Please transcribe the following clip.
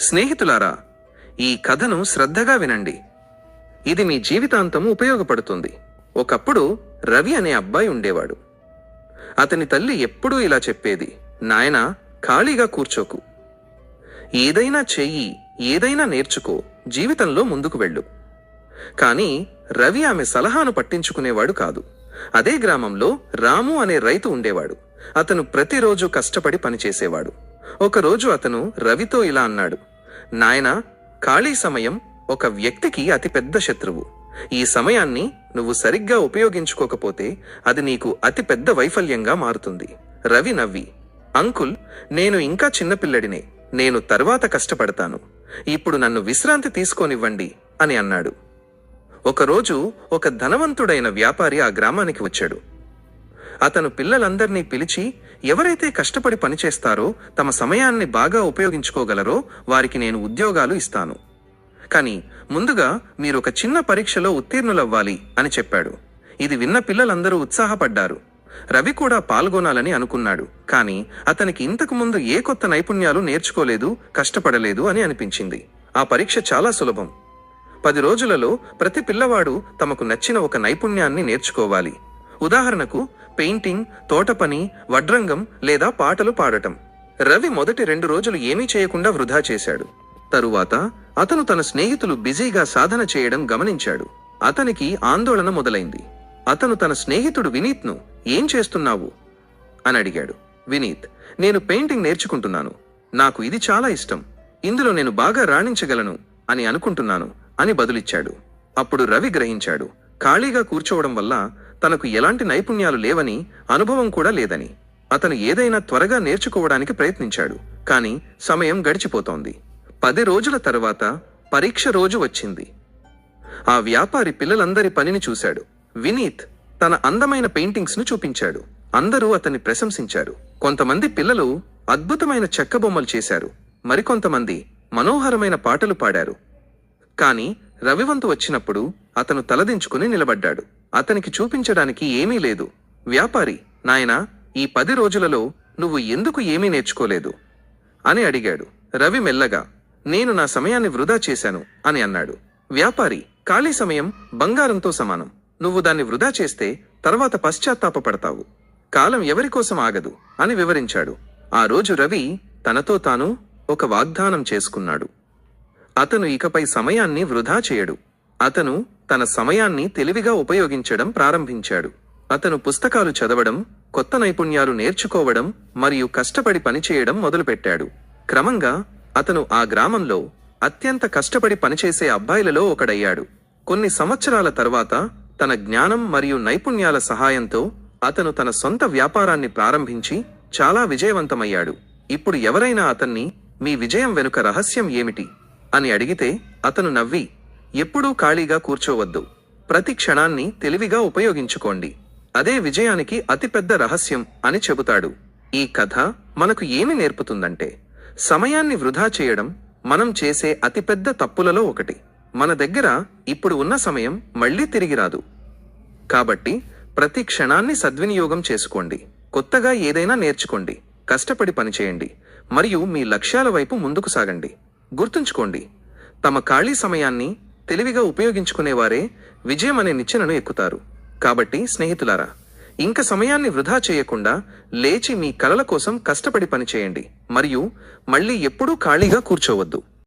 స్నేహితులారా ఈ కథను శ్రద్ధగా వినండి. ఇది మీ జీవితాంతం ఉపయోగపడుతుంది. ఒకప్పుడు రవి అనే అబ్బాయి ఉండేవాడు. అతని తల్లి ఎప్పుడూ ఇలా చెప్పేది నాయనా ఖాళీగా కూర్చోకు. ఏదైనా చెయ్యి ఏదైనా నేర్చుకో జీవితంలో ముందుకు వెళ్ళు. కానీ రవి ఆమె సలహాను పట్టించుకునేవాడు కాదు. అదే గ్రామంలో రాము అనే రైతు ఉండేవాడు. అతను ప్రతిరోజు కష్టపడి పనిచేసేవాడు. ఒకరోజు అతను రవితో ఇలా అన్నాడు నాయనా ఖాళీ సమయం ఒక వ్యక్తికి అతిపెద్ద శత్రువు. ఈ సమయాన్ని నువ్వు సరిగ్గా ఉపయోగించుకోకపోతే అది నీకు అతిపెద్ద వైఫల్యంగా మారుతుంది. రవి నవ్వి అంకుల్ నేను ఇంకా చిన్నపిల్లడినే నేను తర్వాత కష్టపడతాను. ఇప్పుడు నన్ను విశ్రాంతి తీసుకోనివ్వండి అని అన్నాడు. ఒకరోజు ఒక ధనవంతుడైన వ్యాపారి ఆ గ్రామానికి వచ్చాడు. అతను పిల్లలందర్నీ పిలిచి ఎవరైతే కష్టపడి పనిచేస్తారో తమ సమయాన్ని బాగా ఉపయోగించుకోగలరో వారికి నేను ఉద్యోగాలు ఇస్తాను. కానీ ముందుగా మీరు ఒక చిన్న పరీక్షలో ఉత్తీర్ణులవ్వాలి అని చెప్పాడు. ఇది విన్న పిల్లలందరూ ఉత్సాహపడ్డారు. రవి కూడా పాల్గొనాలని అనుకున్నాడు. కానీ అతనికి ఇంతకు ముందు ఏ కొత్త నైపుణ్యాలు నేర్చుకోలేదు కష్టపడలేదు అని అనిపించింది. ఆ పరీక్ష చాలా సులభం. పది రోజులలో ప్రతి పిల్లవాడు తమకు నచ్చిన ఒక నైపుణ్యాన్ని నేర్చుకోవాలి. ఉదాహరణకు పెయింటింగ్ తోటపని వడ్రంగం లేదా పాటలు పాడటం. రవి మొదటి రెండు రోజులు ఏమీ చేయకుండా వృధా చేశాడు. తరువాత అతను తన స్నేహితులు బిజీగా సాధన చేయడం గమనించాడు. అతనికి ఆందోళన మొదలైంది. అతను తన స్నేహితుడు వినీత్ను ఏం చేస్తున్నావు? అని అడిగాడు. వినీత్ నేను పెయింటింగ్ నేర్చుకుంటున్నాను. నాకు ఇది చాలా ఇష్టం. ఇందులో నేను బాగా రాణించగలను అని అనుకుంటున్నాను అని బదులిచ్చాడు. అప్పుడు రవి గ్రహించాడు. ఖాళీగా కూర్చోవడం వల్ల తనకు ఎలాంటి నైపుణ్యాలు లేవని అనుభవం కూడా లేదని. అతను ఏదైనా త్వరగా నేర్చుకోవడానికి ప్రయత్నించాడు కానీ సమయం గడిచిపోతోంది. పది రోజుల తర్వాత పరీక్ష రోజు వచ్చింది. ఆ వ్యాపారి పిల్లలందరి పనిని చూశాడు. వినీత్ తన అందమైన పెయింటింగ్స్ను చూపించాడు. అందరూ అతన్ని ప్రశంసించారు. కొంతమంది పిల్లలు అద్భుతమైన చెక్క బొమ్మలు చేశారు. మరికొంతమంది మనోహరమైన పాటలు పాడారు. కాని రవివంతు వచ్చినప్పుడు అతను తలదించుకుని నిలబడ్డాడు. అతనికి చూపించడానికి ఏమీ లేదు. వ్యాపారి నాయనా ఈ పది రోజులలో నువ్వు ఎందుకు ఏమీ నేర్చుకోలేదు? అని అడిగాడు. రవి మెల్లగా నేను నా సమయాన్ని వృధా చేశాను అని అన్నాడు. వ్యాపారి ఖాళీ సమయం బంగారంతో సమానం. నువ్వు దాన్ని వృధా చేస్తే తర్వాత పశ్చాత్తాపపడతావు. కాలం ఎవరికోసం ఆగదు అని వివరించాడు. ఆ రోజు రవి తనతో తాను ఒక వాగ్దానం చేసుకున్నాడు. అతను ఇకపై సమయాన్ని వృధా చేయడు. అతను తన సమయాన్ని తెలివిగా ఉపయోగించడం ప్రారంభించాడు. అతను పుస్తకాలు చదవడం కొత్త నైపుణ్యాలు నేర్చుకోవడం మరియు కష్టపడి పనిచేయడం మొదలుపెట్టాడు. క్రమంగా అతను ఆ గ్రామంలో అత్యంత కష్టపడి పనిచేసే అబ్బాయిలలో ఒకడయ్యాడు. కొన్ని సంవత్సరాల తర్వాత తన జ్ఞానం మరియు నైపుణ్యాల సహాయంతో అతను తన సొంత వ్యాపారాన్ని ప్రారంభించి చాలా విజయవంతమయ్యాడు. ఇప్పుడు ఎవరైనా అతన్ని మీ విజయం వెనుక రహస్యం ఏమిటి? అని అడిగితే అతను నవ్వి ఎప్పుడూ ఖాళీగా కూర్చోవద్దు. ప్రతి క్షణాన్ని తెలివిగా ఉపయోగించుకోండి. అదే విజయానికి అతిపెద్ద రహస్యం అని చెబుతాడు. ఈ కథ మనకు ఏమి నేర్పుతుందంటే సమయాన్ని వృధా చేయడం మనం చేసే అతిపెద్ద తప్పులలో ఒకటి. మన దగ్గర ఇప్పుడు ఉన్న సమయం మళ్ళీ తిరిగి రాదు. కాబట్టి ప్రతి క్షణాన్ని సద్వినియోగం చేసుకోండి. కొత్తగా ఏదైనా నేర్చుకోండి. కష్టపడి పనిచేయండి. మరియు మీ లక్ష్యాల వైపు ముందుకు సాగండి. గుర్తుంచుకోండి తమ ఖాళీ సమయాన్ని తెలివిగా ఉపయోగించుకునేవారే విజయం అనే నిచ్చెనను ఎక్కుతారు. కాబట్టి స్నేహితులారా ఇంక సమయాన్ని వృధా చేయకుండా లేచి మీ కలల కోసం కష్టపడి పనిచేయండి. మరియు మళ్ళీ ఎప్పుడూ ఖాళీగా కూర్చోవద్దు.